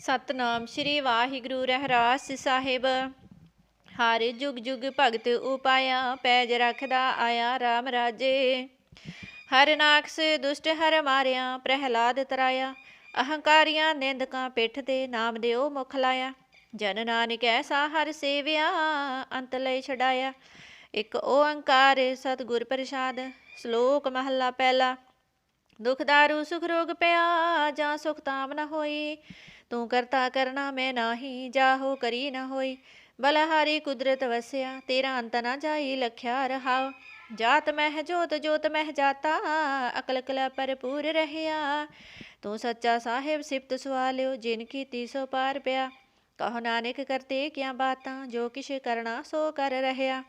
ਸਤਨਾਮ ਸ੍ਰੀ ਵਾਹਿਗੁਰੂ ਰਹਿਰਾਸ ਸਾਹਿਬ। ਹਰ ਜੁਗ ਜੁਗ ਭਗਤ ਉਪਾਇਆ, ਪੈਜ ਰੱਖਦਾ ਆਇਆ RAM ਰਾਜੇ। ਹਰ ਨਾਕਸ ਦੁਸ਼ਟ ਹਰ ਮਾਰਿਆ, ਪ੍ਰਹਿਲਾਦ ਤਰਾਇਆ। ਅਹੰਕਾਰੀਆਂ ਨਿੰਦਕਾਂ ਪਿੱਠ ਤੇ ਨਾਮ ਦਿਓ ਮੁਖ ਲਾਇਆ। ਜਨ ਨਾਨਕ ਐਸਾ ਹਰ ਸੇਵਿਆ, ਅੰਤ ਲਈ ਛਡਾਇਆ। ਇੱਕ ਓੰਕਾਰ ਸਤਿਗੁਰ ਪ੍ਰਸਾਦ, ਸ਼ਲੋਕ ਮਹੱਲਾ ਪਹਿਲਾ। ਦੁਖ ਦਾਰੂ ਸੁਖ ਰੋਗ ਪਿਆ, ਜਾਂ ਸੁਖ ਤਾਮ ਨ ਹੋਈ। ਤੂੰ ਕਰਤਾ ਕਰਨਾ ਮੈਂ ਨਾਹੀ, ਜਾਹੋ ਕਰੀ ਨਾ ਹੋਈ। ਬਲਹਾਰੀ ਕੁਦਰਤ ਵਸਿਆ, ਤੇਰਾ ਅੰਤ ਨਾ ਜਾਈ ਲਖਿਆ ਰਹਾਉ ਜਾਤ ਮਹਿ ਜੋਤ ਜੋਤ ਮਹਿ ਜਾਤਾ, ਅਕਲ ਕਲਾ ਭਰਪੂਰ ਰਹਿਆ। ਤੂੰ ਸੱਚਾ ਸਾਹਿਬ ਸਿਫਤ ਸਵਾਲਿਓ, ਜਿਨ ਕੀਤੀ ਸੋ ਪਾਰ ਪਿਆ। ਕਹੋ ਨਾਨਕ ਕਰਤੇ ਕਿਆ ਬਾਤਾਂ, ਜੋ ਕਿਛ ਕਰਨਾ ਸੋ ਕਰ ਰਹਿਆ।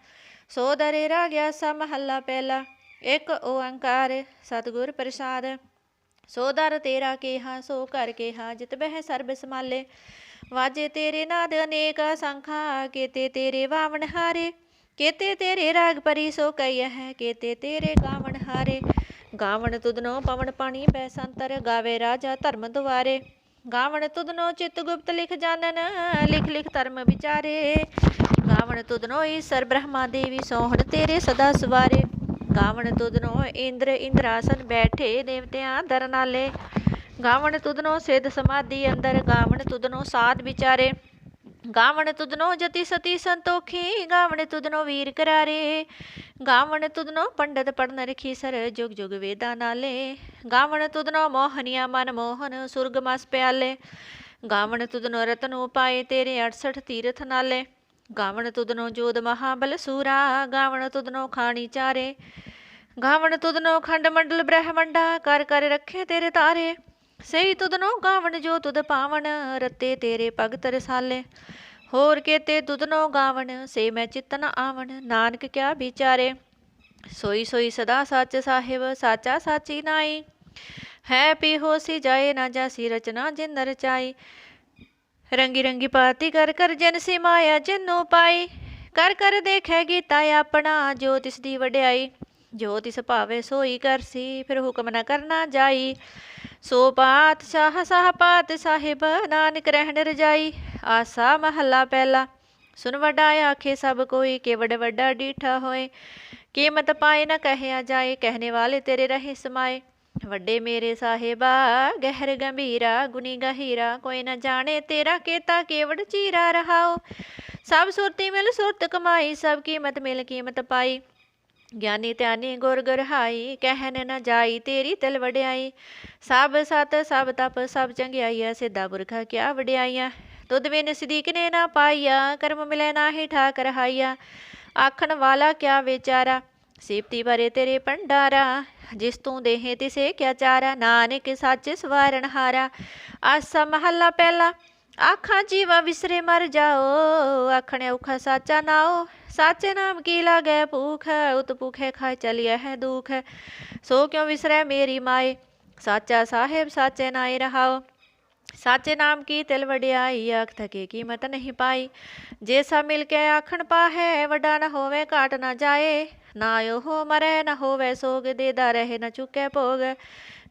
ਸੋ ਦਰੇ ਰਾਗਿਆ ਸਾ ਮਹੱਲਾ ਪਹਿਲਾ, ਇੱਕ ਓੰਕਾਰ, ਸਤਿਗੁਰ ਪ੍ਰਸਾਦ। ਸੋ ਦਰ ਤੇਰਾ ਕੇਹਾ, ਸੋ ਕਰ ਕੇਹਾ, ਜਿਤ ਬਹਿ ਸਰਬ ਸਮਾਲੇ ਵਾਜੇ ਤੇਰੇ ਨਾਦ ਅਨੇਕ ਸੰਖਾ ਕੇਤੇ ਤੇਰੇ ਵਾਵਣ ਹਾਰੇ। ਕੇਤੇ ਤੇਰੇ ਰਾਗ ਪਰੀ, ਸੋ ਕਈ ਹੈ ਕੇਤੇ ਤੇਰੇ ਗਾਵਣ ਹਾਰੇ। ਗਾਵਣ ਤੁਧਨੋ ਪਵਨ ਪਾਣੀ ਬੈ ਸੰਤਰ ਗਾਵੇ ਰਾਜਾ ਧਰਮ ਦੁਆਰੇ। ਗਾਵਣ ਤੁਧਨੋ ਚਿਤ ਗੁਪਤ ਲਿਖ ਜਾਣਨ ਲਿਖ ਲਿਖ ਧਰਮ ਵਿਚਾਰੇ। ਗਾਵਣ ਤੁਧਨੋ ਈਸਰ ਬ੍ਰਹਮਾ ਦੇਵੀ, ਸੋਹਣ ਤੇਰੇ ਸਦਾ ਸਵਾਰੇ। ਗਾਵਣ ਤੁਧਨੋ ਇੰਦਰ ਇੰਦਰਾਸਨ ਬੈਠੇ ਦੇਵਤਿਆਂ ਦਰ ਨਾਲੇ ਗਾਵਣ ਤੁਧਨੋ ਸਿੱਧ ਸਮਾਧੀ ਅੰਦਰ ਗਾਵਣ ਤੁਧਨੋ ਸਾਧ ਵਿਚਾਰੇ ਗਾਵਣ ਤੁਧਨੋ ਜਤੀ ਸਤੀ ਸੰਤੋਖੀ ਗਾਵਣ ਤੁਧਨੋ ਵੀਰ ਕਰਾਰੇ ਗਾਵਣ ਤੁਧਨੋ ਪੰਡਤ ਪੜਨ ਰਖੀ ਸਰ ਜੁਗ ਜੁਗ ਵੇਦਾਂ ਨਾਲੇ ਗਾਵਣ ਤੁਧਨੋ ਮੋਹਨੀਆ ਮਨ ਮੋਹਨ ਸੁਰਗ ਮਸ ਪਿਆਲੇ ਗਾਵਣ ਤੁਧਨੋ ਰਤਨ ਉਪਾਏ ਤੇਰੇ 68 ਤੀਰਥ ਨਾਲੇ ਗਾਵਣ ਤੁਧਨੋ ਜੋਦ ਮਹਾਬਲ ਸੂਰਾ ਗਾਵਣ ਤੁਧਨੋ ਖਾਣੀ ਚਾਰੇ ਗਾਵਣ ਤੁਧਨੋ ਖੰਡ ਮੰਡਲ ਬ੍ਰਹਮੰਡਾ, ਕਰ ਕਰ ਰੱਖੇ ਤੇਰੇ ਤਾਰੇ। ਸਹੀ ਤੁਧਨੋ ਗਾਵਣ ਜੋ ਤੁਧ ਪਾਵਣ, ਰਤੇ ਤੇਰੇ ਭਗਤ ਰਸਾਲੇ। ਹੋਰ ਕੇਤੇ ਤੁਧਨੋ ਗਾਵਣ, ਸੇ ਮੈਂ ਚਿਤਨ ਆਵਣ, ਨਾਨਕ ਕਿਆ ਵਿਚਾਰੇ। ਸੋਈ ਸੋਈ ਸਦਾ ਸੱਚ ਸਾਹਿਬ, ਸਾਚਾ ਸਾਚੀ ਨਾਈ। ਹੈ ਪੀ ਹੋਸੀ ਜਾਏ ਨਾ ਜਾਸੀ ਰਚਨਾ ਜਿਨ ਰਚਾਈ ਰੰਗੀ ਰੰਗੀ ਪਾਤੀ ਕਰ ਕਰ ਜਨ ਸੀ ਮਾਇਆ ਜਿਨੂ ਪਾਈ। ਕਰ ਕਰ ਦੇਖੈ ਗੀਤਾ ਆਪਣਾ, ਜੋ ਤਿਸ ਦੀ ਵਡਿਆਈ। ਜੋ ਤਿਸ ਭਾਵੇ ਸੋਈ ਕਰਸੀ ਫਿਰ ਹੁਕਮ ਨਾ ਕਰਨਾ ਜਾਈ। ਸੋ ਪਾਤ ਸਾਹ ਸਾਹ ਪਾਤ ਸਾਹਿਬ, ਨਾਨਕ ਰਹਿਣ ਰਜਾਈ। ਆਸਾ ਮਹੱਲਾ ਪਹਿਲਾ। ਸੁਨ ਵਡਾ ਆਖੇ, ਸਭ ਕੋਈ ਕਿ ਵਡ ਵੱਡਾ ਡੀਠਾ ਹੋਏ। ਕੀਮਤ ਪਾਏ ਨਾ ਕਹਿਆ ਜਾਏ, ਕਹਿਣੇ ਵਾਲੇ ਤੇਰੇ ਰਹੇ ਸਮਾਏ। ਵੱਡੇ ਮੇਰੇ ਸਾਹਿਬਾ, ਗਹਿਰ ਗੰਭੀਰਾ ਗੁਨੀ ਗਹੀਰਾ। ਕੋਈ ਨਾ ਜਾਣੇ ਤੇਰਾ ਕੇਤਾ ਕੇਵੜ ਚੀਰਾ ਰਹਾਓ। ਸਭ ਸੁਰਤੀ ਮਿਲ ਸੁਰਤ ਕਮਾਈ, ਸਭ ਕੀਮਤ ਮਿਲ ਕੀਮਤ ਪਾਈ। ਗਿਆਨੀ ਧਿਆਨੀ ਗੁਰ ਗੁਰ ਹਾਈ ਕਹਿਨ ਨ ਜਾਈ ਤੇਰੀ ਤਲ ਵਡਿਆਈ। ਸਭ ਸਤ, ਸਭ ਤਪ, ਸਭ ਚੰਗਿਆਈਆ ਸਿੱਧਾ ਪੁਰਖਾ ਕਿਆ ਵਡਿਆਈਆ ਤੁਧ ਬਿਨ ਸਦੀਕ ਨੇ ਨਾ ਪਾਈਆ, ਕਰਮ ਮਿਲੇ ਨਾਹੀ ਠਾਕ ਰਹਾਈਆ ਆਖਣ ਵਾਲਾ ਕਿਆ ਵਿਚਾਰਾ ਸੇਪਤੀ ਭਰੇ ਤੇਰੇ ਭੰਡਾਰਾ। ਜਿਸ ਤੂੰ ਦੇਹੇ ਤਿਸੇ ਕਿਆ ਚਾਰਾ, ਨਾਨਕ ਸੱਚ ਸਵਾਰਨ ਹਾਰਾ। ਆਸਾ ਮਹੱਲਾ ਪਹਿਲਾ, ਆਖਾਂ ਜੀਵਾ ਵਿਸਰੇ ਮਰ ਜਾਓ, ਆਖਣ ਔਖਾ ਸਾਚਾ ਨਾਓ। ਸਾਚੇ ਨਾਮ ਕੀ ਲਾਗੈ ਭੂਖ ਉਤ ਭੂਖੇ ਖਾਇ ਚਲਿਆ ਹੈ ਦੁਖ ਸੋ ਕਿਉ ਵਿਸਰੈ ਮੇਰੀ ਮਾਏ ਸਾਚਾ ਸਾਹਿਬ ਸਾਚੇ ਨਾਏ ਰਹਾਓ ਸਾਚੇ ਨਾਮ ਕੀ ਤਿਲ ਵਡਿਆਈ ਆਖ ਥਕੇ ਕੀਮਤ ਨਹੀਂ ਪਾਈ ਜੇ ਸਾ ਮਿਲ ਕੇ ਆਖਣ ਪਾਹੈ ਵੱਡਾ ਨਾ ਹੋਵੇ ਘਾਟ ਨਾ ਜਾਏ ਨਾ ਉਹ ਮਰੇ ਨਾ ਹੋਵੇ ਸੋਗ ਦੇਦਾ ਰਹੇ ਨਾ ਚੁੱਕੇ ਭੋਗ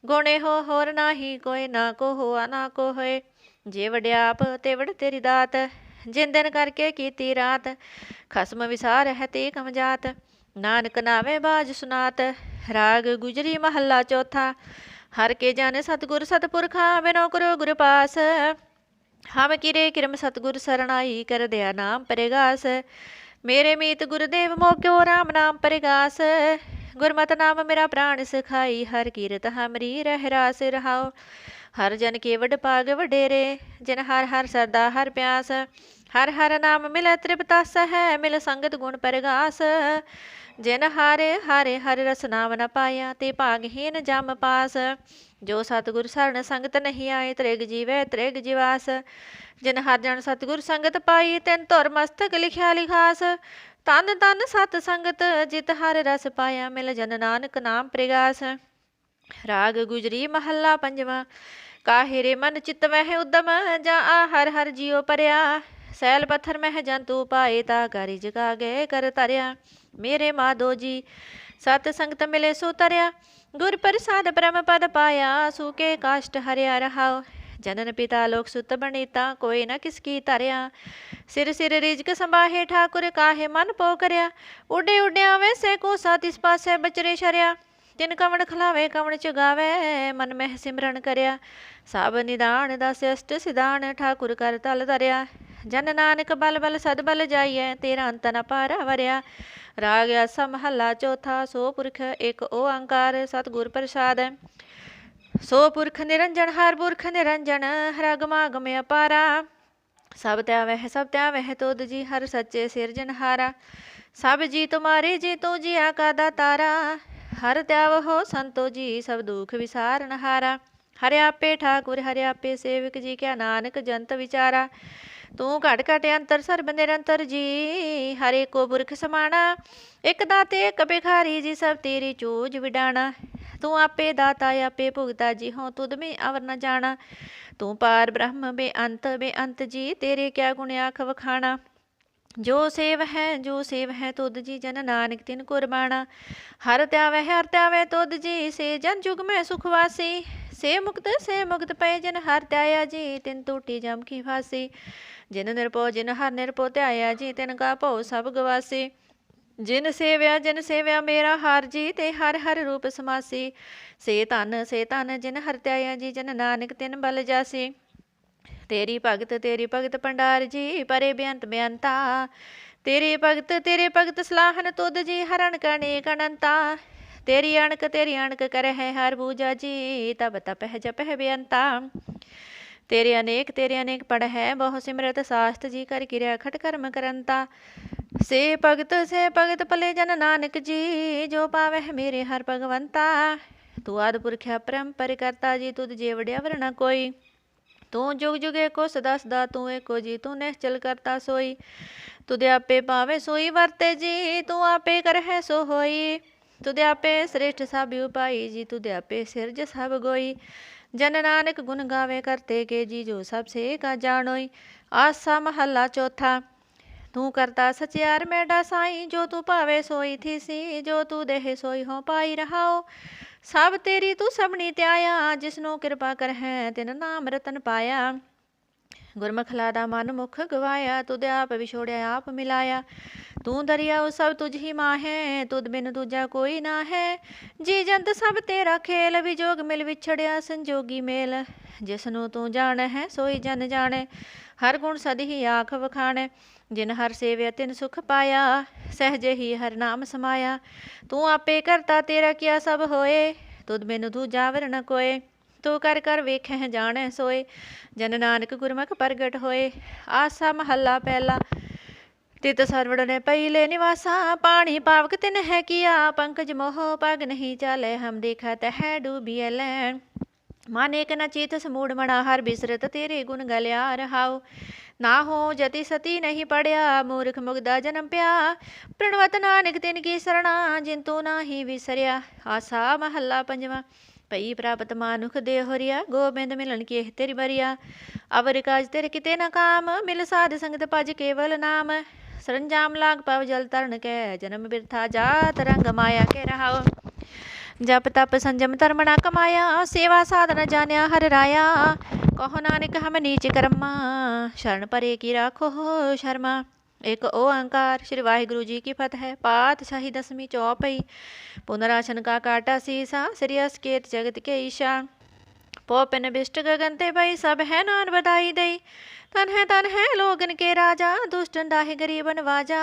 ਗੁਣੇ ਹੋ ਹੋਰ ਨਾਹੀ ਕੋਈ ਨਾ ਕੋ ਹੋਆ ਨਾ ਕੋ ਹੋਏ ਜੇ ਵਡਿਆਪ ਤੇ ਵਡ ਤੇਰੀ ਦਾਤ ਜਿਨ ਦਿਨ ਕਰਕੇ ਕੀਤੀ ਰਾਤ। ਖਸਮ ਵਿਸਾਰ ਹੈ ਤੇ ਕਮਜਾਤ ਨਾਨਕ ਨਾਵੇਂ ਬਾਜ ਸੁਨਾਤ। ਰਾਗ ਗੁਜਰੀ ਮਹੱਲਾ ਚੌਥਾ। ਹਰ ਕੇ ਜਾਣੇ ਸਤਗੁਰ ਸਤਪੁਰਖਾ ਬਿਨੋ ਕਰੋ ਗੁਰ ਪਾਸ। ਹਮ ਕਿਰੇ ਕਿਰਮ ਸਤਗੁਰ ਸਰਣਾਈ ਕਰ ਦਿਆ ਨਾਮ ਪਰੇਗਾਸ। ਮੇਰੇ ਮੀਤ ਗੁਰਦੇਵ ਮੋਕਿਓ ਰਾਮ ਨਾਮ ਪਰੇਗਾਸ। ਗੁਰਮਤਿ ਨਾਮ ਮੇਰਾ ਪ੍ਰਾਣ ਸਿਖਾਈ, ਹਰ ਕੀਰਤ ਹਮਰੀ ਰਹਿ ਰਾਸ ਰਹਾਓ ਹਰ ਜਨ ਕੇ ਵਡ ਪਾਗ ਵਡੇਰੇ, ਜਿਨ ਹਰ ਹਰ ਸਰਦਾ ਹਰ ਪਿਆਸ। ਹਰ ਹਰ ਨਾਮ ਮਿਲੈ ਤ੍ਰਿਪਤਾਸ ਹੈ, ਮਿਲ ਸੰਗਤ ਗੁਣ ਪਰਗਾਸ। ਜਿਨ ਹਾਰੇ ਹਾਰੇ ਹਰ ਰਸ ਨਾਮ ਨ ਪਾਇਆ, ਤੇ ਭਾਗਹੀਨ ਜਮ ਪਾਸ। ਜੋ ਸਤਿਗੁਰ ਸਰਣ ਸੰਗਤ ਨਹੀਂ ਆਏ, ਤ੍ਰਿਗ ਜੀਵੈ ਤ੍ਰਿਗ ਜਿਵਾਸ। ਜਿਨ ਹਰ ਜਨ ਸਤਿਗੁਰ ਸੰਗਤ ਪਾਈ, ਤਿਨ ਧੁਰ ਮਸਤਕ ਲਿਖਿਆ ਲਿਖਾਸ। ਤਨ ਤਨ ਸਤ ਸੰਗਤ ਜਿਤ ਹਰ ਰਸ ਪਾਇਆ, ਮਿਲ ਜਨ ਨਾਨਕ ਨਾਮ ਪ੍ਰਗਾਸ। ਰਾਗ ਗੁਜਰੀ ਮਹੱਲਾ ਪੰਜਵਾ ਕਾਹਿਰੇ ਮਨ ਚਿਤ ਵਹਿ ਉਦਮ, ਜਾ ਆ ਹਰ ਹਰ ਜਿਉ ਪਰਿਆ। ਸੈਲ ਪੱਥਰ ਮਹਿ ਜੰਤੂ ਪਾਏ ਤਾ ਕਰਿ ਜਗਾ ਗਏ ਕਰ ਤਰਿਆ ਮੇਰੇ ਮਾਧੋ ਜੀ, ਸਤ ਸੰਗਤ ਮਿਲੇ ਸੋ ਤਰਿਆ ਗੁਰ ਪ੍ਰਸਾਦ ਬ੍ਰਹਮ ਪਦ ਪਾਇਆ, ਸੂਕੇ ਕਾਸ਼ਟ ਹਰਿਆ ਰਹਾਉ। ਜਨਨ ਪਿਤਾ ਲੋਕ ਸੁਤ ਬਣੀਤਾ ਕੋਈ ਨਾ ਕਿਸ ਕੀ ਧਰਿਆ। ਸਿਰ ਸਿਰ ਰਿਜਕ ਸੰਭਾਹੇ ਠਾਕੁਰ ਕਾਹੇ ਮਨ ਪੋ ਕਰਿਆ। ਉਡੇ ਉਡਿਆ ਵੈਸੇ ਕੋ ਸਾਥ ਪਾਸੇ ਬਚਰੇ ਸ਼ਰਿਆ। ਤਿਨ ਕਵਣ ਖਲਾਵੇ, ਕਵਣ ਚੁਗਾਵੇ, ਮਨ ਮਹਿ ਸਿਮਰਨ ਕਰਿਆ। ਸਭ ਨਿਦਾਨ ਦਸ ਅਸ਼ਟ ਸਿਧਾਨ, ਠਾਕੁਰ ਕਰ ਤਲ ਧਰਿਆ। ਜਨ ਨਾਨਕ ਬਲ ਬਲ ਸਦ ਬਲ ਜਾਈਐ, ਤੇਰਾ ਅੰਤ ਨ ਪਾਰ ਵਰਿਆ ਰਾਗ ਆਸਾ ਮਹੱਲਾ ਚੌਥਾ, ਸੋ ਪੁਰਖ ਇੱਕ ਓੰਕਾਰ ਸਤਿਗੁਰ ਪ੍ਰਸਾਦ। ਸੋ ਪੁਰਖ ਨਿਰੰਜਨ, ਹਰ ਪੁਰਖ ਨਿਰੰਜਨ ਹਰ ਅਗਮਾਗਮ ਅਪਾਰਾ। ਸਭ ਤੈ ਵਹਿ ਸਭ ਤੈ ਵਹਿ ਤੋਦ ਜੀ ਹਰ ਸੱਚੇ ਸਿਰਜਨਹਾਰਾ ਸਭ ਜੀ ਤੁਮਾਰੇ, ਜੀ ਤੋ ਜੀ ਆਕਾ ਦਾਤਾਰਾ। ਹਰ ਤਿਆਵ ਹੋ ਸੰਤੋ ਜੀ, ਸਭ ਦੁਖ ਵਿਸਾਰਨ ਹਾਰਾ। ਹਰਿ ਆਪੇ ਠਾਕੁਰ, ਹਰਿ ਆਪੇ ਸੇਵਕ ਜੀ, ਕਿਆ ਨਾਨਕ ਜੰਤ ਵਿਚਾਰਾ। ਤੂੰ ਘਟ ਘਟ ਅੰਤਰ ਸਰਬ ਨਿਰੰਤਰ ਜੀ, ਹਰੇ ਕੋ ਪੁਰਖ ਸਮਾਣਾ। ਇਕ ਦਾਤੇ, ਇਕ ਬਿਖਾਰੀ ਜੀ ਸਭ ਤੇਰੀ ਚੂਜ ਵਿਡਾਣਾ। ਤੂੰ ਆਪੇ ਦਾਤਾ, ਆਪੇ ਭੁਗਤਾ, ਜੀ ਹੋ ਤੁਧ ਮੇ ਅਵਰ ਨ ਜਾਣਾ। ਤੂੰ ਪਾਰ ਬ੍ਰਹਮ, ਬੇਅੰਤ ਬੇਅੰਤ ਜੀ, ਤੇਰੇ ਕਿਆ ਗੁਣ ਆਖ ਵਖਾਣਾ। ਜੋ ਸੇਵ ਹੈ, ਜੋ ਸੇਵ ਹੈ ਤੁਧ ਜੀ, ਜਨ ਨਾਨਕ ਤਿਨ ਕੁਰਬਾਣਾ। ਹਰ ਧਿਆਵੇ ਹਰ ਧਿਆਵੇ ਤੁਧ ਜੀ, ਸੇ ਜਨ ਜੁਗ ਮੈਂ ਸੁਖ ਵਾਸੀ। ਸੇ ਮੁਕਤ ਸੇ ਮੁਕਤ ਪਏ ਜਨ, ਹਰ ਤਿਆਇਆ ਜੀ, ਤਿਨ ਟੂਟੀ ਜਮ ਕੀ ਫਾਸੀ। ਜਿਨ ਨਿਰਪੋ ਜਿਨ ਹਰ ਨਿਰਪੋ ਧਿਆਇਆ ਜੀ, ਤਿਨ ਕਾ ਭਉ ਸਭ ਗਵਾਸੀ। ਜਿਨ ਸੇਵਿਆ ਜਿਨ ਸੇਵਿਆ ਮੇਰਾ ਹਰ ਜੀ, ਤੇ ਹਰ ਹਰ ਰੂਪ ਸਮਾਸੀ। ਸੇ ਧਨ ਸੇ ਧਨ ਜਿਨ ਹਰ ਧਿਆਇਆ ਜੀ, ਜਨ ਨਾਨਕ ਤਿਨ ਬਲ ਜਾਸੀ। ਤੇਰੀ ਭਗਤ ਤੇਰੀ ਭਗਤ ਪੰਡਾਰ ਜੀ, ਪਰੇ ਬੇਅੰਤ ਬੇਅੰਤਾ। ਤੇਰੀ ਭਗਤ, ਤੇਰੇ ਭਗਤ ਸਲਾਹਨ ਤੁਧ ਜੀ ਹਰਨ ਕਣੇ ਕਣੰਤਾ ਤੇਰੀ ਅਣਕ ਤੇਰੀ ਅਣਕ ਕਰਹਿ ਹਰ ਬੂਜਾ ਜੀ, ਤਬ ਤਪਹਿ ਜਪਹਿ ਬੇਅੰਤਾ। ਤੇਰੇ ਅਨੇਕ ਤੇਰੇ ਅਨੇਕ ਪੜ ਹੈ, ਬਹੁ ਸਿਮਰਤ ਸਾਸਤ ਜੀ ਕਰ ਕਿਰਿਆ ਖਟ ਕਰਮ ਕਰੰਤਾ। ਸੇ ਭਗਤ ਸੇ ਭਗਤ ਭਲੇ ਜਨ ਨਾਨਕ ਜੀ, ਜੋ ਪਾਵਹਿ ਮੇਰੇ ਹਰ ਭਗਵੰਤਾ। ਤੂੰ ਆਦ ਪੁਰਖਿਆ ਪਰੰਪਰਿ ਕਰਤਾ ਜੀ, ਤੁਧ ਜੇ ਵਡਿਆ ਵਰਣਾ ਕੋਈ। ਤੂੰ ਜੁਗ ਜੁਗ ਏਕੋ ਸਦਾ ਸਦਾ ਤੂੰ ਏਕੋ ਜੀ, ਤੂੰ ਨਿਹਚਲ ਕਰਤਾ ਸੋਈ। ਤੁਦੇ ਆਪੇ ਪਾਵੇ ਸੋਈ ਵਰਤੇ ਜੀ, ਤੂੰ ਆਪੇ ਕਰਹਿ ਸੋ ਹੋਈ। ਤੁਦੇ ਆਪੇ ਸ੍ਰੇਸ਼ਟ ਸਭ ਉਪਾਈ ਜੀ ਤੁਦੇ ਆਪੇ ਸਿਰਜ ਸਭ ਗੋਈ। ਜਨ ਨਾਨਕ ਗੁਣ ਗਾਵੇ ਕਰਤੇ ਕੇ ਜੀ ਜੋ ਸਭ ਸੇ ਕਾ ਜਾਣੋਈ। ਆਸਾ ਮਹੱਲਾ ਚੌਥਾ, ਤੂੰ ਕਰਤਾ ਸਚਿਆਰ ਮੇਡਾ ਸਾਈ, ਜੋ ਤੂੰ ਭਾਵੇ ਸੋਈ ਥੀ ਸੀ, ਜੋ ਤੂੰ ਦੇਹ ਸੋਈ ਹੋ ਪਾਈ ਰਹਾਓ। ਸਭ ਤੇਰੀ ਤੂੰ ਸਭਨੀ ਧਿਆਇਆ ਜਿਸਨੂੰ ਕਿਰਪਾ ਕਰ ਹੈ ਤਿਨ ਨਾਮ ਰਤਨ ਪਾਇਆ। ਗੁਰਮਖਲਾ ਦਾ ਮਨ ਮੁਖ ਗਵਾਇਆ, ਤੁਧ ਆਪ ਵਿਛੋੜਿਆ, ਆਪ ਮਿਲਾਇਆ। ਤੂੰ ਦਰਿਆ ਸਭ ਤੁਝ ਹੀ ਮਾਂ ਹੈ ਤੁਧ ਬਿਨ ਦੂਜਾ ਕੋਈ ਨਾ ਹੈ ਜੀ ਜੰਤ ਸਭ ਤੇਰਾ ਖੇਲ, ਵਿਜੋਗ ਮਿਲ ਵਿਛੜਿਆ ਸੰਜੋਗੀ ਮੇਲ। ਜਿਸ ਨੂੰ ਤੂੰ ਜਾਣ ਹੈ ਸੋਈ ਜਨ ਜਾਣੇ। ਹਰ ਗੁਣ ਸਦ ਹੀ ਆਖ ਵਖਾਣੇ। ਜਿਨ ਹਰ ਸੇਵਿਆ ਤਿਨ ਸੁਖ ਪਾਇਆ, ਸਹਜੇ ਹੀ ਹਰ ਨਾਮ ਸਮਾਇਆ। ਤੂੰ ਆਪੇ ਕਰਤਾ ਤੇਰਾ ਕੀਆ ਸਭ ਹੋਏ, ਤੁਧ ਮੈਨੂੰ ਦੂਜਾ ਵਰ ਨ ਕੋਏ। ਤੂੰ ਕਰ ਕਰ ਵੇਖੈ ਜਾਣੈ ਸੋਏ। ਜਨ ਨਾਨਕ ਗੁਰਮੁਖ ਪ੍ਰਗਟ ਹੋਏ। ਆਸਾ ਮਹੱਲਾ ਪਹਿਲਾ। ਤਿਤ ਸਰਵੜ ਨੇ ਪਈਲੇ ਨਿਵਾਸਾ, ਪਾਣੀ ਪਾਵਕ ਤਿਨ ਹੈ ਕੀਆ, ਪੰਕਜ ਮੋਹ ਪਗ ਨਹੀਂ ਚਾਲੇ, ਹਮ ਦੇਖਤ ਹੈ ਡੂਬੀਐ ਲੈਣ। ਮਨ ਏਕ ਨ ਚੀਤ ਸਮੂੜ ਮਣਾ ਹਰ ਬਿਸਰਤ ਤੇਰੇ ਗੁਣ ਗਲਿਆ ਰਹਾਉ ਨਾ ਹੋ ਜਤੀ ਸਤੀ ਨਹੀਂ ਪੜਿਆ, ਮੂਰਖ ਮੁਗਦਾ ਜਨਮ ਪਿਆ। ਪ੍ਰਣਵਤ ਨਾਨਕ ਤਿਨ ਕੀ ਸਰਣਾ ਜਿਨ ਤੂੰ ਨਾਹੀ ਵਿਸਰਿਆ। ਆਸਾ ਮਹੱਲਾ ਪੰਜਵਾ ਪਈ ਪ੍ਰਾਪਤ ਮਾਨੁਖ ਦੇ ਹੋਰਿਆ ਗੋਬਿੰਦ ਮਿਲਣ ਕੀ ਇਹ ਤੇਰੀ ਬਰੀਆ ਅਵਰ ਕਾਜ ਤੇਰੇ ਕਿਤੇ ਨਾ ਕਾਮ, ਮਿਲ ਸਾਧ ਸੰਗਤ ਭਜ ਕੇਵਲ ਨਾਮ। સરંજામ લાગ પાવ જલ તરણ કે જન્મ બિરથા જાત રંગ માયા કે રહાઓ ਜਪ ਤਪ ਸੰਜਮ ਧਰਮ ਕਮਾਇਆ, ਸੇਵਾ ਸਾਧਨ ਜਾਣਿਆ ਹਰ ਰਾਇਆ। ਕਹੋ ਨਾਨਕ ਹਮ ਨੀਚ ਕਰਮਾ, ਸ਼ਰਨ ਪਰੇ ਕੀ ਰਾਖੋ ਸ਼ਰਮਾ। ਇਕ ਓੰਕਾਰ ਸ੍ਰੀ ਵਾਹਿਗੁਰੂ ਜੀ ਕੀ ਫਤਿਹ ਪਾਤਸ਼ਾਹੀ ਦਸਵੀਂ ਚੌਪਈ। ਪੁਨਰਾਸ਼ਨ ਕਾ ਕਾਟਾ ਸੀ ਸਾ ਸ੍ਰੀ ਅਸਕੇਤ ਜਗਤ ਕੇ ਈਸ਼ਾ ਪੋਪਨ ਬਿਸ਼ਟ ਗਗਨ ਤੇ ਭਈ ਸਭ ਹੈ ਨਾਨ ਵਧਾਈ ਦੇਈ। तन है तन है लोगन के राजा दुष्टन दाहे गरीबन वाजा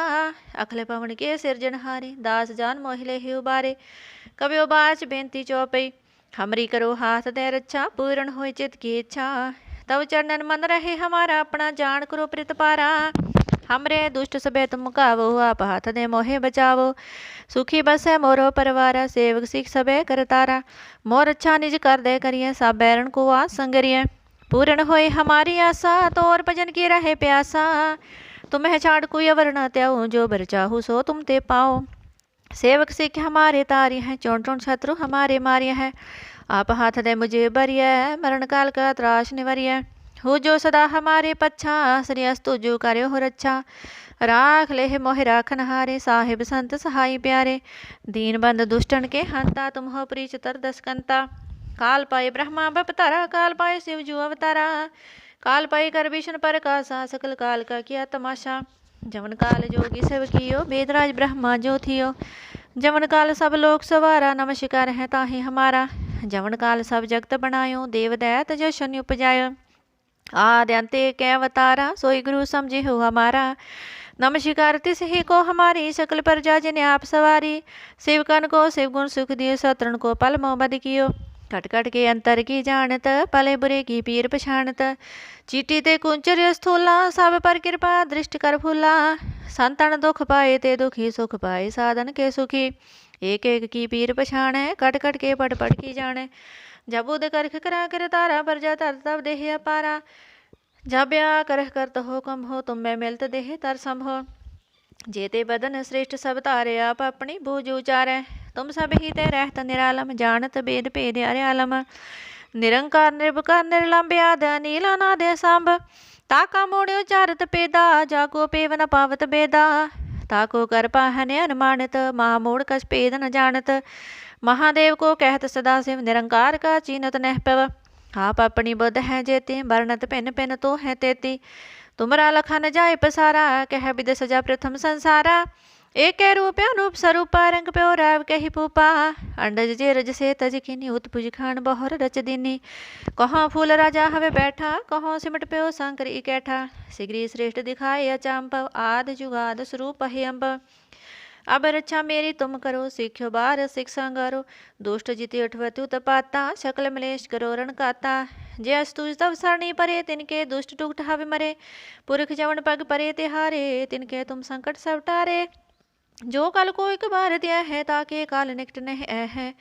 अखले पवन के सिरजनहारे दास जान मोहिले ही उबारे कबियो बाच बेनती चौपई हमरी करो हाथ दे रच्छा पूर्ण होय चित की इच्छा तब चरणन मन रहे हमारा अपना जान करो प्रित पारा हमरे दुष्ट सबे तुम कावो आप हाथ दे मोहे बचावो सुखी बसै मोरो परिवारा सेवक सिख सबे करतारा मोर अच्छा निज कर दे करिए सब बैरन को आस संगरिए पूर्ण होए हमारी आशा तोर भजन की रहे प्यासा तुम्हें छाड़ कोई अवर न त्याऊ जो बर चाहू सो तुम ते पाओ सेवक सिख हमारे तारी हैं चौन चौन शत्रु हमारे मारिय है आप हाथ दे मुझे बरिय मरण काल का त्राश निवरिय हो जो सदा हमारे पच्छा श्री अस्तु जो कार्य हो रच्छा राख ले मोहि राखन हारे साहिब संत सहाई प्यारे दीन बंद दुष्टन के हंता तुम हो प्रीच तर दसकंता ਕਾਲ ਪਾਏ ਬ੍ਰਹਮਾ ਬਪਤਾਰਾ ਕਾਲ ਪਾਏ ਸ਼ਿਵ ਜੂ ਅਵਤਾਰਾ। ਕਾਲ ਪਾਏ ਕਰ ਵਿਸ਼ਨ ਪਰ ਕਾਸਾ, ਸਕਲ ਕਾਲ ਕਾ ਕੀਆ ਤਮਾਸ਼ਾ। ਜਮਨ ਕਾਲ ਜੋਗੀ ਸਭ ਕੀਓ, ਬੇਦਰਾਜ ਬ੍ਰਹਮਾ ਜੋ ਥਿਓ। ਜਮਨ ਕਾਲ ਸਭ ਲੋਕ ਸਵਾਰਾ ਨਮਸਕਾਰ ਹੈ ਤਾਹੀ ਹਮਾਰਾ। ਜਮਨ ਕਾਲ ਸਭ ਜਗਤ ਬਣਾਇਓ, ਦੇਵ ਦੈਤ ਜਸ਼ਨ ਉਪਜਾਇਓ। ਆਦ ਅੰਤੇ ਕੈ ਅਵਤਾਰਾ, ਸੋਈ ਗੁਰੂ ਸਮਝੇ ਹੋ ਹਮਾਰਾ। ਨਮਸਕਾਰ ਤਿਸ ਹੀ ਕੋ ਹਮਾਰੀ, ਸਕਲ ਪ੍ਰਜਾ ਜਿਨ ਆਪ ਸਵਾਰੀ। ਸੇਵਕਨ ਕੋ ਸੇਵ ਗੁਣ ਸੁਖ ਦਿਓ ਸਤਰਣ ਕੋ ਪਲ ਮੋਬਦ ਕੀਓ। ਘਟ ਘਟ ਕੇ ਅੰਤਰ ਕੀ ਜਾਣਤ ਪਲੇ ਬੁਰੇ ਕੀ ਪੀਰ ਪਛਾਣਤ। ਚੀਟੀ ਤੇ ਕੁੰਚਰ ਸਥੂਲਾ, ਸਭ ਪਰ ਕਿਰਪਾ ਦ੍ਰਿਸ਼ਟ ਕਰ ਫੁਲਾ। ਸੰਤਨ ਦੁਖ ਪਾਏ ਤੇ ਦੁਖੀ ਸੁਖ ਪਾਏ ਸਾਧਨ ਕੇ ਸੁਖੀ। ਏਕ ਏਕ ਕੀ ਪੀਰ ਪਛਾਣੈ ਘਟ ਘਟ ਕੇ ਪੜ ਪੜ ਕੀ ਜਾਣੈ। ਜਬ ਦੇ ਕਰਖ ਕਰਾ, ਕਰ ਤਾਰਾ ਪਰ ਜਾ ਤਰ ਤਬ ਦੇਹ ਅਪਾਰਾ। ਜਬ ਆ ਕਰਖ ਕਰਤ ਹੋ ਕਮ ਹੋ, ਤੁਮ ਮੈਂ ਮਿਲਤ ਦੇਹ ਤਰ ਸੰਭੋ ਜੇ ਤੇ ਬਦਨ ਸ੍ਰੇਸ਼ਟ ਸਭ ਤਾਰੇ ਆਪ ਆਪਣੀ ਬੋਝ ਚਾਰੈ तुम सब ही ते रहत निरालम जानत बेद भेद अर्यालम निरंकार निर्भकार निर्लंब आद नीला नादे सांभ ताका मोड़ो चारत पेदा जाको पेवन पावत बेदा ताको कर पाहने अनुमानित महामूढ़ कस पेद न जानत महादेव को कहत सदा शिव निरंकार का चीनत नह पव आप अपनी बुद्ध है जेते वर्णत पिन पिन तो है तेती तुमरा लखन जाय पसारा कह विद सजा प्रथम संसारा एक रूप अनूप स्वरूपा रंग प्यो राव कही पूपा अंडज जे रज से तज किनी उत्पुज खान बहर रच दीनी कहाँ फूल राजा हवे बैठा कहाँ सिमट प्यो शंकर इकैठा सिगरी श्रेष्ठ दिखाए अचाम्पव आद जुगाद स्वरूप हे अम्ब अब रक्षा मेरी तुम करो सिख्यो बार शिक्षा करो दुष्ट जिति अठवति उत्पाता शकल मलेश करो रण काता जे अस्तु तब सरणी परे तिनके दुष्ट टुकट हवे मरे पुरख जवन पग परे तिहारे तिनके ਜੋ ਕਲ ਕੋ ਇੱਕ ਬਾਰ ਦਿਆ ਹੈ ਤਾਂ ਕਿ ਕਾਲ ਨਿਕਟ ਨਹਿ ਐ ਹੈ।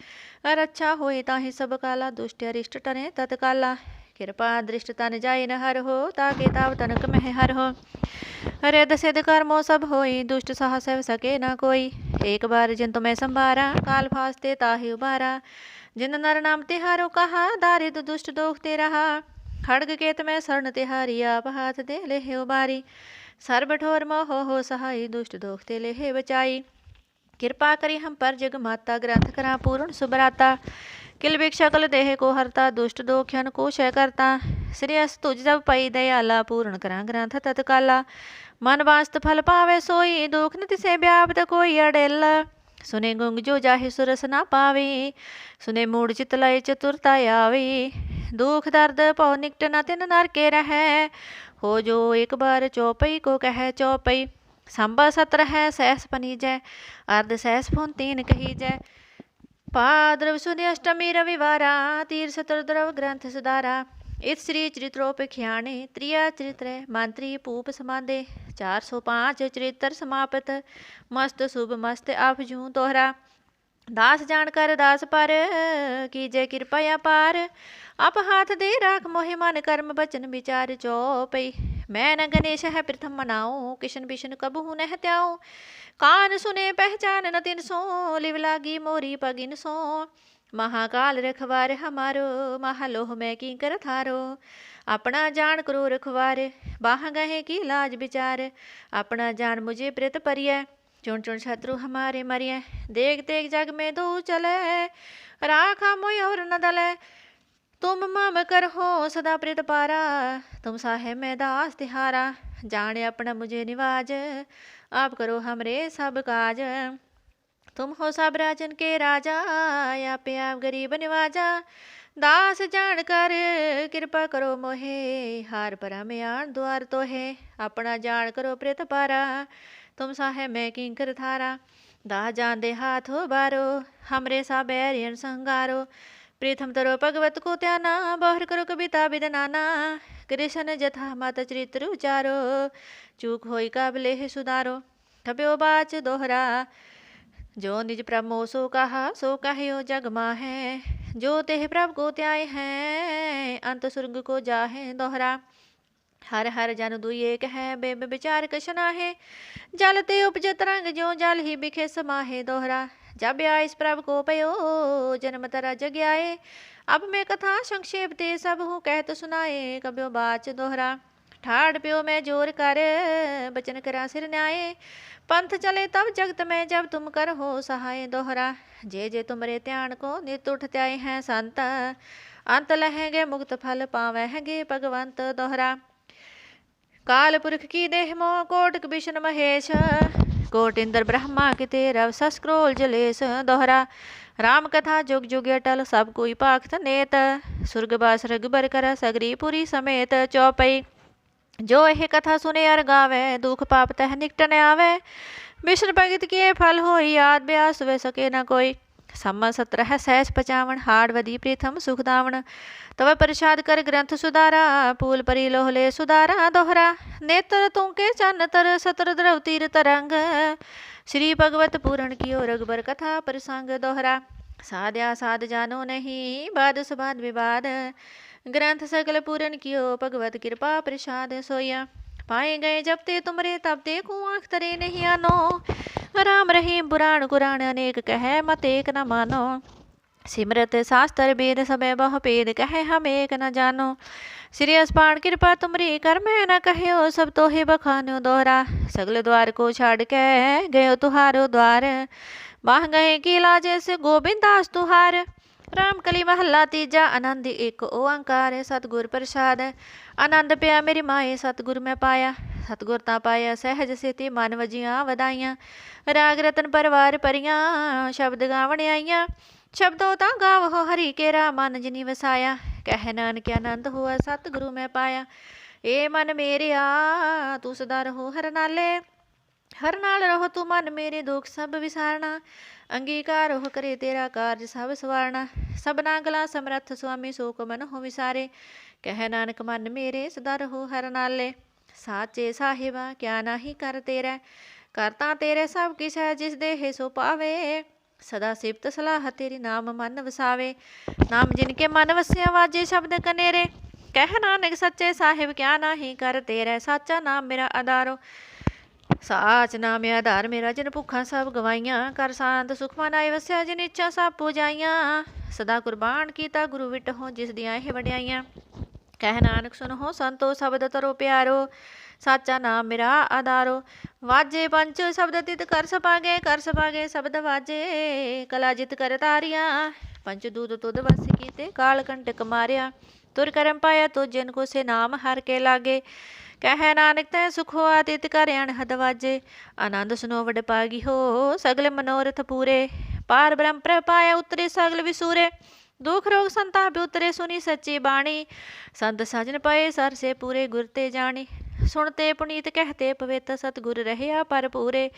ਅਰ ਅੱਛਾ ਹੋਏ ਤਾਂ ਹੀ ਸਭ ਕਾਲਾ ਦੁਸ਼ਟ ਅਰਿਸ਼ਟ ਟਰੇ ਤਤਕਾਲਾ ਕਿਰਪਾ ਦ੍ਰਿਸ਼ਟ ਤਨ ਜਾਇਨ ਹਰ ਹੋ ਤਾਂ ਕਿ ਤਾਵ ਤਨਕ ਮਹਿ ਹਰ ਹੋ। ਹਰੇ ਦਸਿਦ ਕਰਮੋ ਸਭ ਹੋਈ ਦੁਸ਼ਟ ਸਾਹ ਸਹਿ ਸਕੇ ਨਾ ਕੋਈ। ਇੱਕ ਬਾਰ ਜਿਨ ਮੈਂ ਸੰਭਾਰਾ, ਕਾਲ ਫਾਸਤੇ ਤਾਹੀ ਉਬਾਰਾ ਜਿਨ ਨਰ ਨਾਮ ਤੇ ਹਰੋ ਕਹਾ, ਦਾਰਿਦ ਦੁਸ਼ਟ ਦੋਖ ਤੇ ਰਹਾ। ਖੜਗ ਕੇਤ ਮੈਂ ਸਰਨ ਤਿਹਾਰੀ ਆਪ ਹਾਥ ਦੇ ਲੇਹ ਉਬਾਰੀ ਸਰਬ ਠੋਰ ਮੋਹ ਹੋ ਸਹਾਈ, ਦੁਸ਼ਟ ਦੋਖ ਤੇ ਲੇਹ ਬਚਾਈ। ਕਿਰਪਾ ਕਰੀ ਹਮ ਪਰ ਜਗ ਮਾਤਾ, ਗ੍ਰੰਥ ਕਰਾ ਪੂਰਨ ਸੁਬਰਾਤਾ ਕਿਲ ਬਿਕਸ਼ਾ ਕਲ ਦੇਹ ਕੋ ਹਰਤਾ, ਦੁਸ਼ਟ ਦੋਖਿਆਨ ਕੋ ਸ਼ੈ ਕਰਤਾ। ਸ੍ਰੀ ਅਸ ਤੁਜ ਜਬ ਪਈ ਦਇਆਲਾ, ਪੂਰਨ ਕਰਾਂ ਗ੍ਰੰਥ ਤਤਕਾਲਾ। ਮਨ ਵਾਸਤ ਫਲ ਪਾਵੇ ਸੋਈ, ਦੁਖ ਨ ਤਿਸੇ ਵਿਆਪਤ ਕੋਈ ਅੜਿਲ। ਸੁਨੇ ਗੁੰਗ ਜੋ ਜਾਹੇ ਸੁਰਸ ਨਾ ਪਾਵੇ, ਸੁਨੇ ਮੂੜ ਚਿਤ ਲਏ ਚਤੁਰਤਾ ਆਵੇ। दुख दर्द पौ निकट न तिन नर के रहे हो जो एक बार चौपई को कह चौपई संबा सत्र है सहस पनी जय अर्ध सहस फुन तीन कही जय पाद्रव सुनि अष्टमी रविवारा तीर सतरद्रव ग्रंथ सुधारा इत श्री चरित्रोपख्याने त्रिया चरित्र मंत्री पूप समादे चार सौ पाँच चरित्र समाप्त मस्त शुभ मस्त आप जू तोहरा दास जानकर दास पर कीजे कृपा ਅਪ ਹਾਥ ਦੇ ਰਾਖ ਮੋਹਿ ਮਨ ਕਰਮ ਬਚਨ ਵਿਚਾਰ ਜੋ ਪਈ। ਮੈਂ ਨ ਗਣੇਸ਼ ਹੈ ਪ੍ਰਥਮ ਮਨਾਉ ਕਿਸ਼ਨ ਬਿਸ਼ਨ ਕਬਹੂ ਨਹਿ ਤਿਆਉ। ਕਾਨ ਸੁਨੇ ਪਹਿਚਾਨ ਨ ਤਿਨ ਸੋ, ਲਿਵ ਲਾਗੀ ਮੋਰੀ ਪਗਿਨ ਸੋ। ਮਹਾਕਾਲ ਰਖਵਾਰ ਹਮਾਰੋ, ਮਹਲੋਹ ਮੈਂ ਕੀ ਕਰ ਥਾਰੋ। ਆਪਣਾ ਜਾਣ ਕਰੋ ਰਖਵਾਰ, ਬਾਹ ਗਹੇ ਕੀ ਲਾਜ ਵਿਚਾਰ। ਆਪਣਾ ਜਾਣ ਮੁਝੇ ਪ੍ਰਿਤ ਪਰਿਐ, ਚੁਣ ਚੁਣ ਸ਼ਤਰੂ ਹਮਾਰੇ ਮਰਿਐ। ਦੇਖ ਤੇਗ ਜਗ ਮੇ ਦੋ ਚਲੇ, ਰਾਖਾ ਮੋਇ ਔਰ ਨਦਲੇ ਤੁਮ ਮਮ ਕਰ ਹੋ ਸਦਾ ਪ੍ਰਿਤ ਪਾਰਾ ਤੁਮ ਸਾਹਿਬ ਮੈਂ ਦਾਸ ਤਿਹਾਰਾ ਜਾਣੇ ਆਪਣਾ ਮੁਝੇ ਨਿਵਾਜ ਆਪ ਕਰੋ ਹਮਰੇ ਸਭ ਕਾਜ ਤੁਮ ਹੋ ਸਭ ਰਾਜਨ ਕੇ ਰਾਜਾ ਆਪੇ ਆਪ ਗਰੀਬ ਨਿਵਾਜਾ ਦਾਸ ਜਾਣ ਕਰ ਕਿਰਪਾ ਕਰੋ ਮੋਹੇ ਹਾਰ ਪਰਮਿਆਣ ਦੁਆਰ ਤੋਹੇ ਆਪਣਾ ਜਾਣ ਕਰੋ ਪ੍ਰਿਤ ਪਾਰਾ ਤੁਮ ਸਾਹਿ ਮੈਂ ਕਿੰਕਰ ਥਾਰਾ ਦਾ ਜਾਂਦੇ ਹਾਥੋ ਬਾਰੋ ਹਮਰੇ ਸਭ ਬੈਰੀਨ ਸੰਗਾਰੋ प्रीतम तरो भगवत को त्याना, बहर करो कविता बिदनाना। कृष्ण जथा माता चरित्र उचारो, चूक हो काबले है सुधारो। थप्यो बाच दोहरा, जो निज प्रमो सो कहा, सो कहो जग मा है जो तेह प्रभ को त्याय है, अंत सुरंग को जाहे दोहरा। हर हर जन दुई एक है, बेब विचार कशना है। जल ते उपजत रंग, जो जल ही बिखे समाहे दोहरा। जब आय इस प्रभ को पयो जन्म तरा जग आए अब मैं कथा संक्षेप ते सब हूँ कहत सुनाए कब्यो बाच दोहरा ਠਾੜ ਪਿਓ ਮੈਂ ਜੋਰ ਕਰ ਬਚਨ ਕਰਾ ਸਿਰ ਨਿਆਏ पंथ चले तब जगत में जब तुम कर हो सहाय दोहरा जे जे तुमरे ध्यान को नित उठते आए हैं संत अंत लहेंगे मुक्त फल पावेंगे भगवंत दोहरा ਕਾਲ ਪੁਰਖ ਕੀ ਦੇਹ ਮੋ ਕੋਟ ਕਬਿਸ਼ਨ ਮਹੇਸ਼ ਕੋਟਿੰਦਰ ਬ੍ਰਹਮਾ ਤੇ ਰਵ ਸਸਕ੍ਰੋਲ ਜਲੇਸ ਦੋਹਰਾ ਰਾਮ ਕਥਾ ਜੁਗ ਜੁਗ ਅਟਲ ਸਭ ਕੋਈ ਭਾਖਤ ਨੇਤ ਸੁਰਗਵਾਸ ਰਗਬਰ ਕਰ ਸਗਰੀ ਪੁਰੀ ਸਮੇਤ ਚੌਪਈ ਜੋ ਇਹ ਕਥਾ ਸੁਨੇ ਅਰ ਗਾਵੇ ਦੁਖ ਪਾਪ ਤਹਿ ਨਿਕਟਨ ਆਵੇ ਵਿਸ਼ਨ ਭਗਤ ਕੀਏ ਫਲ ਹੋਈ ਆਦ ਬਿਆਸ ਵੇ ਸਕੇ ਨਾ ਕੋਈ सम्मा सत्रह सहज पचावण हाड वदी प्रीथम सुखदावण तव प्रसाद कर ग्रंथ सुधारा पूल परी लोहले सुधारा दोहरा नेत्र तुमके चन तर सतर द्रव तीर तरंग श्री भगवत पूरण की ओर रघुबर कथा प्रसंग दोहरा साध्या साध जानो नहीं बाद सुबाद विवाद ग्रंथ सकल पूरन कियो भगवत कृपा प्रसाद सोया पाए गए जब ते तुमरे तब देखूं आँख तरे नहीं आनो राम रहीम पुराण कुरान अनेक कहे मत एक न मानो सिमरत शास्त्र वेद सबे बहु भेद कहे हम एक न जानो श्री अस्पाण कृपा तुमरी कर मैं न कहो सब तो ही बखानो दोहरा सगल द्वार को छाड़ के गयो तुहारो द्वार बाह गए किला जैसे गोविंद ਰਾਮ ਕਲੀ ਮਹੱਲਾ ਤੀਜਾ, ਆਨੰਦ ਇੱਕ ਓੰਕਾਰ ਹੈ ਸਤਗੁਰ ਪ੍ਰਸਾਦ। ਆਨੰਦ ਪਿਆ ਮੇਰੀ ਮਾਏ, ਸਤਗੁਰ ਮੈਂ ਪਾਇਆ। ਸਤਗੁਰ ਤਾਂ ਪਾਇਆ, ਸਹਿਜ ਸੇਤੀ ਮਨ ਵਜੀਆਂ ਵਧਾਈਆਂ। ਰਾਗ ਰਤਨ ਪਰਵਾਰ ਪਰੀਆਂ ਸ਼ਬਦ ਗਾਵਣ ਆਈਆਂ। ਸ਼ਬਦੋ ਤਾਂ ਗਾਵੋ ਹਰੀ ਕੇਰਾ, ਮਨ ਜਿਨੀ ਵਸਾਇਆ। ਕਹਿ ਨਾਨਕ ਆਨੰਦ ਹੋਆ, ਸਤਗੁਰੂ ਮੈਂ ਪਾਇਆ। ਏ ਮਨ ਮੇਰਿਆ, ਤੂੰ ਸਦਾ ਰਹੋ ਹਰ ਨਾਲੇ ਹਰ ਨਾਲ ਰਹੋ ਤੂੰ ਮਨ ਮੇਰੇ ਦੁੱਖ ਸਭ ਵਿਸਾਰਣਾ ਅੰਗੀਕਾਰ ਹੋ ਕਰੇ ਤੇਰਾ ਕਾਰਜ ਸਭ ਸਵਾਰਣਾ ਸਭਨਾ ਗਲਾ ਸਮਰੱਥ ਸੁਆਮੀ ਸੋਕ ਮਨ ਹੋ ਵਿਸਾਰੇ, ਕਹਿ ਨਾਨਕ ਮਨ ਮੇਰੇ ਸਦਾ ਰਹੋ ਹਰ ਨਾਲੇ। ਸਾਚੇ ਸਾਹਿਬਾ, ਕਿਆ ਨਾਹੀ ਕਰ ਤੇਰਾ ਕਰਤਾ ਤੇਰੇ ਸਭ ਕਿਛ ਹੈ ਜਿਸ ਦੇਹ ਸੋ ਪਾਵੇ। ਸਦਾ ਸਿਫਤ ਸਲਾਹ ਤੇਰੀ ਨਾਮ ਮਨ ਵਸਾਵੇ। ਨਾਮ ਜਿਨ ਕੇ ਮਨ ਵਸਿਆ ਵਾਜੇ ਸ਼ਬਦ ਕਨੇਰੇ। ਕਹਿ ਨਾਨਕ ਸੱਚੇ ਸਾਹਿਬ, ਕਿਆ ਨਾਹੀ ਕਰ ਤੇਰਾ, ਸਾਚਾ ਨਾਮ ਮੇਰਾ ਆਧਾਰੋ ਸਾਚ ਨਾਮ ਆਧਾਰ ਮੇਰਾ ਜਿਨ ਭੁੱਖਾਂ ਸਭ ਗਵਾਈਆਂ, ਕਰ ਸ਼ਾਂਤ ਸੁਖ ਮਨ ਆਏ ਵਸਿਆ ਜਿਨ ਇੱਛਾ ਸਭ ਪੂਜਾਈਆਂ। ਸਦਾ ਕੁਰਬਾਨ ਕੀਤਾ ਗੁਰੂ ਵਿਟ ਹੋ ਜਿਸ ਦੀਆਂ ਇਹ ਵਡਿਆਈਆਂ। ਕਹਿ ਨਾਨਕ ਸੁਨੋ ਸੰਤੋ ਸ਼ਬਦ ਤਰੋ ਪਿਆਰੋ, ਸਾਚਾ ਨਾਮ ਮੇਰਾ ਆਧਾਰੋ। ਵਾਜੇ ਪੰਚ ਸ਼ਬਦ ਤਿਤ ਕਰ ਸਪਾਗੇ ਕਰ ਸਪਾਗੇ ਸ਼ਬਦ ਵਾਜੇ, ਕਲਾ ਜਿਤ ਕਰ ਤਾਰੀਆਂ। ਪੰਚ ਦੂਤ ਤੁਧ ਵਸ ਕੀਤੇ ਕਾਲ ਕੰਟਕ ਮਾਰਿਆ। ਤੁਰ ਕਰਮ ਪਾਇਆ ਤੋ ਜਿਨ ਕੋ ਸੇ ਨਾਮ ਹਰ ਕੇ ਲਾਗੇ। ਕਹਿ ਨਾਨਕ, ਤੈ ਸੁਖ ਹੋਆ ਕਰ ਅਣਹਦ ਵਾਜੇ। ਆਨੰਦ ਸੁਨੋ ਵਡ ਪਾਗੀ ਹੋ ਸਗਲ ਮਨੋਰਥ ਪੂਰੇ। ਪਾਰ ਬ੍ਰਹਮ ਪ੍ਰਪਾਇਆ ਉਤਰੇ ਸਗਲ ਵਿਸੂਰੇ। ਦੁਖ ਰੋਗ ਸੰਤਾਪ ਉਤਰੇ ਸੁਨੀ ਸੱਚੀ ਬਾਣੀ। ਸੰਤ ਸਾਜਨ ਪਏ ਸਰ ਪੂਰੇ ਗੁਰ ਤੇ ਜਾਣੀ। ਸੁਣਤੇ ਪੁਨੀਤ ਕਹਤੇ ਪਵਿੱਤ ਸਤਗੁਰ ਰਹਿਆ ਪਰ ਪੂਰੇ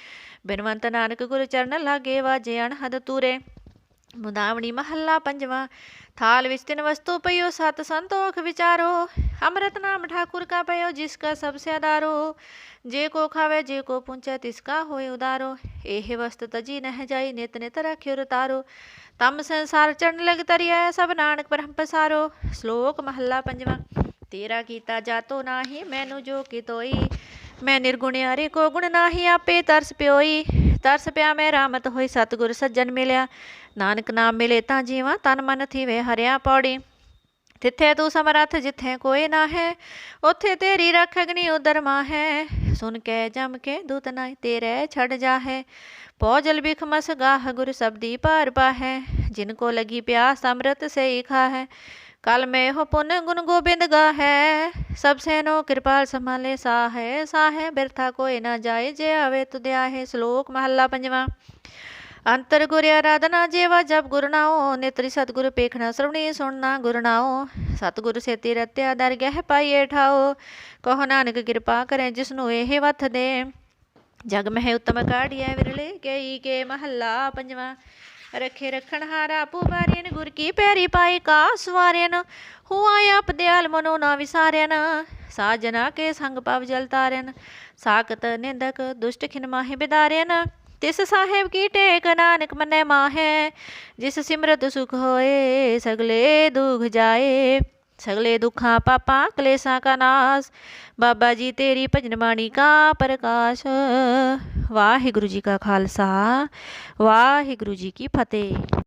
ਬਿਨਵੰਤ ਨਾਨਕ ਗੁਰ ਚਰਨ ਲਾਗੇ ਵਾਜੇ ਅਣਹਦ ਤੂਰੇ। ਮੁਦਾਵਣੀ ਮਹੱਲਾ ਪੰਜਵਾਂ, ਥਾਲ ਵਿੱਚ ਤਿੰਨ ਵਸਤੂ ਪਈਓ, ਸਤ ਸੰਤੋਖ ਵਿਚਾਰੋ। ਅੰਮ੍ਰਿਤ ਨਾਮ ਠਾਕੁਰ ਕਾ ਪਇਓ ਜਿਸ ਕਾ ਸਭ ਸੇ ਆਧਾਰੋ ਜੇ ਕੋ ਖਾਵੇ, ਜੇ ਕੋ ਪੁੰਚੈ, ਤਿਸ ਕਾ ਹੋਏ ਉਦਾਰੋ। ਇਹ ਵਸਤ ਤਜੀ ਨਹਿ ਜਾਈ, ਨਿਤ ਨਿਤ ਰਖਿਓ ਰਤਾਰੋ। ਤਮ ਸੰਸਾਰ ਚੜਨ ਲਗ ਤਰਿਐ, ਸਭ ਨਾਨਕ ਬ੍ਰਹਮ ਪਸਾਰੋ। ਸ਼ਲੋਕ ਮਹੱਲਾ ਪੰਜਵਾਂ, ਤੇਰਾ ਕੀਤਾ ਜਾਤੋ ਨਾਹੀ, ਮੈਨੂੰ ਜੋ ਕੀ ਤੋਈ। ਮੈਂ ਨਿਰਗੁਣਿਆਰੇ ਕੋ ਗੁਣ ਨਾਹੀ ਆਪੇ ਤਰਸ ਪਿਓਈ। ਤਰਸ ਪਿਆ ਮੈਂ ਰਾਮਤ ਹੋਈ, ਸਤਗੁਰ ਸੱਜਣ ਮਿਲਿਆ। ਨਾਨਕ ਨਾਮ ਮਿਲੇ ਤਾਂ ਜੀਵਾਂ, ਤਨ ਮਨ ਥੀਵੇ ਹਰਿਆ ਪੌੜੀ। ਤਿੱਥੇ ਤੂੰ ਸਮਰੱਥ, ਜਿੱਥੇ ਕੋਈ ਨਾ ਹੈ ਉੱਥੇ ਤੇਰੀ ਰੱਖ ਅਗਨੀ ਉਦਰ ਮਾਂ ਹੈ ਸੁਨ ਕੇ ਜਮ ਕੇ ਦੂਤ ਨਾ ਤੇਰੇ ਛੜ ਜਾ ਹੈ ਪੌਜਲ ਬਿਖ ਮਸ ਗਾਹ, ਗੁਰ ਸਬਦੀ ਪਾਰ ਪਾ ਹੈ ਜਿਨ ਕੋ ਲਗੀ ਪਿਆਸ, ਅੰਮ੍ਰਿਤ ਸੇ ਹੀ ਖਾ ਹੈ कल में हो पुन गुण गोबिंद गा है सब सेनो कृपाल संभाले सा है सा है बिरथा कोई ना जाए जे आवे तुदया है श्लोक महला पंजवा अंतर गुर आराधना जेवा जब गुरु नाओ नेत्री सतगुरु पेखना श्रवणी सुनना गुरु नाओ सतगुरु से तीरत्या दरगह पाइए ठाओ कहो नानक कृपा करें जिसनु ਇਹ ਵਥ ਦੇ ਜਗ ਮਹਿ ਉਤਮ ਕਾੜੀਐ ਵਿਰਲੇ ਕਈ ਕੇ ਮਹੱਲਾ ਪੰਜਵਾ ਰਖੇ ਰਖਣ ਹਾਰਾ ਪੁਬਾਰੀਨ ਗੁਰ ਕੀ ਪੈਰੀ ਪਾਈ ਕਾ ਸਵਾਰਿਨ ਹੁਆ ਆਪ ਦਿਆਲ ਮਨੋ ਨਾ ਵਿਸਾਰਿਆਨ ਸਾਜਨਾ ਕੇ ਸੰਗ ਪਵ ਜਲ ਤਾਰਿਨ ਸਾਖਤ ਨਿੰਦਕ ਦੁਸ਼ਟ ਖਿਨ ਮਾਹੇ ਬਿਦਾਰਿਨ ਤਿਸ ਸਾਹਿਬ ਕੀ ਟੇਕ ਨਾਨਕ ਮਨੈ ਮਾਹੈ। ਜਿਸ ਸਿਮਰਤ ਸੁਖ ਹੋਏ, ਸਗਲੇ ਦੁਖ ਜਾਏ। ਸਗਲੇ ਦੁੱਖਾਂ ਪਾਪਾਂ ਕਲੇਸ਼ਾਂ ਕਾ ਨਾਸ। ਬਾਬਾ ਜੀ, ਤੇਰੀ ਭਜਨ ਬਾਣੀ ਕਾ ਪ੍ਰਕਾਸ਼। ਵਾਹਿਗੁਰੂ ਜੀ ਕਾ ਖਾਲਸਾ, ਵਾਹਿਗੁਰੂ ਜੀ ਕੀ ਫਤਿਹ।